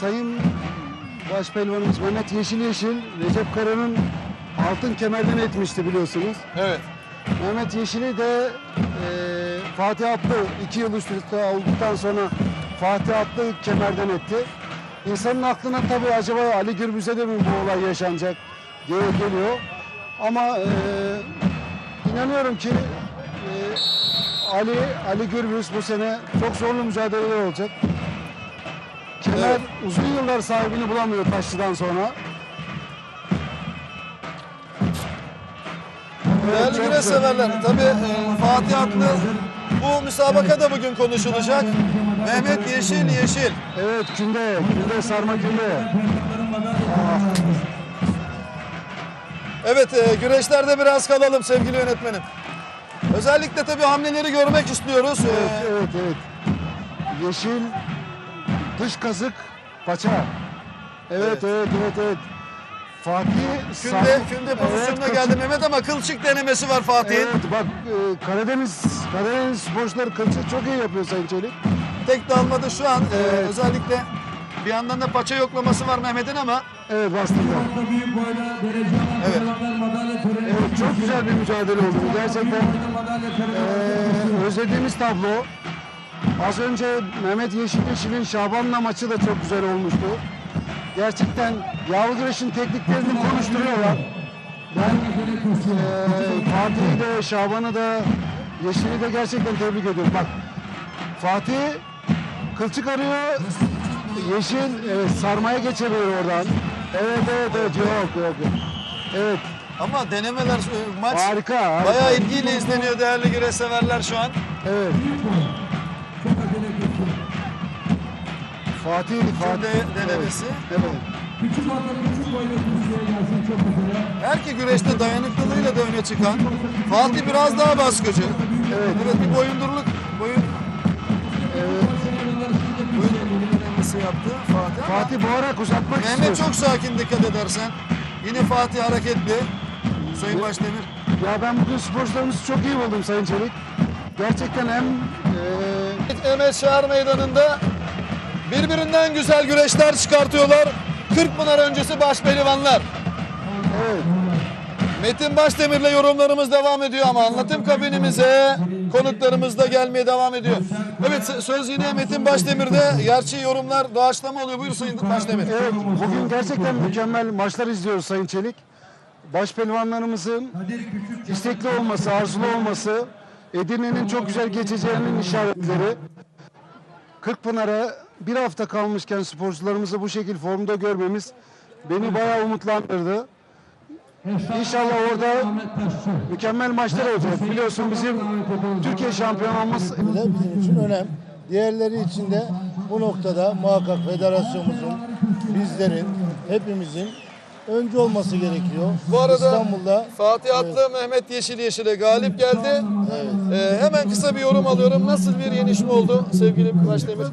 Sayın Başpehlivanımız Mehmet Yeşil Yeşil Recep Kara'nın altın kemerden etmişti biliyorsunuz. Evet. Mehmet Yeşil'i de e, Fatih Atlı iki yıl üst üste olduktan sonra Fatih Atlı kemerden etti. İnsanın aklına tabii acaba Ali Gürbüz'e de mi bu olay yaşanacak diye geliyor. Ama e, inanıyorum ki e, Ali Ali Gürbüz bu sene çok zorlu mücadeleler olacak. Kemer Evet. uzun yıllar sahibini bulamıyor Taşlı'dan sonra. Evet, Değerli güreş severler. Tabii e, Fatih Atlı bu müsabaka da bugün konuşulacak. Mehmet Yeşil Yeşil. Evet künde, künde sarma künde. Evet e, güreşlerde biraz kalalım sevgili yönetmenim. Özellikle tabii hamleleri görmek istiyoruz. E, Evet, evet, evet. Yeşil, dış kazık, paça. Evet, Evet. evet, evet, evet. Fatih Künde, künde pozisyonuna Evet, geldi Mehmet ama kılçık denemesi var Fatih'in. Evet, bak e, Karadeniz, Karadeniz sporcuları kılçık çok iyi yapıyor Sayın Çelik. Tek dalmada şu an e, Evet. özellikle bir yandan da paça yoklaması var Mehmet'in ama Evet, bastırdı. büyük boyda derece alan Evet. kazanan madalya töreni. Evet, çok güzel bir mücadele oldu. Gerçekten Madalya töreni. Ee, özlediğimiz tablo. Az önce Mehmet Yeşil Yeşil'in Şaban'la maçı da çok güzel olmuştu. Gerçekten yavru güreşin tekniklerini konuşturuyorlar. Ben Fatih'i de Şaban'ı da Yeşil'i de gerçekten tebrik ediyorum. Bak Fatih kılçık arıyor. Yeşil evet, sarmaya geçemiyor oradan. Evet evet evet yok yok. yok. Evet ama denemeler e, maç harika. harika. bayağı ilgiyle izleniyor değerli güreş severler şu an. Evet. Gelsin çok güzel. Her iki güreşte dayanıklılığıyla da öne çıkan Fatih biraz daha baskıcı. Evet. Evet bir boyundurluk boyun boyun denemesi yaptı Fatih. ama Fatih boğarak uzatmak Mehmet istiyor. çok sakin dikkat edersen. Yine Fatih hareketli. Sayın Başdemir. Ya ben bugün sporcularımızı çok iyi buldum Sayın Çelik. Gerçekten hem eee Mehmet Şahar Meydanı'nda birbirinden güzel güreşler çıkartıyorlar. 40 Pınar öncesi başpehlivanlar. evet, Metin Başdemir'le yorumlarımız devam ediyor ama anlatım kabinimize konuklarımız da gelmeye devam ediyor. Evet söz yine Metin Başdemir'de. Gerçi yorumlar doğaçlama oluyor. Buyur Sayın Başdemir. evet bugün gerçekten mükemmel maçlar izliyoruz Sayın Çelik. Başpehlivanlarımızın istekli olması, arzulu olması, Edirne'nin çok güzel geçeceğinin işaretleri. Kırkpınar'a bir hafta kalmışken sporcularımızı bu şekilde formda görmemiz beni bayağı umutlandırdı. İnşallah orada mükemmel maçlar olacak. Biliyorsun bizim Türkiye şampiyonumuz de bizim için önem. Diğerleri için de bu noktada muhakkak federasyonumuzun, bizlerin, hepimizin öncü olması gerekiyor. Bu arada İstanbul'da Fatih Atlı Mehmet Yeşil Yeşil'e galip geldi. Ee, hemen kısa bir yorum alıyorum. Nasıl bir yenişme oldu sevgili Başdemir?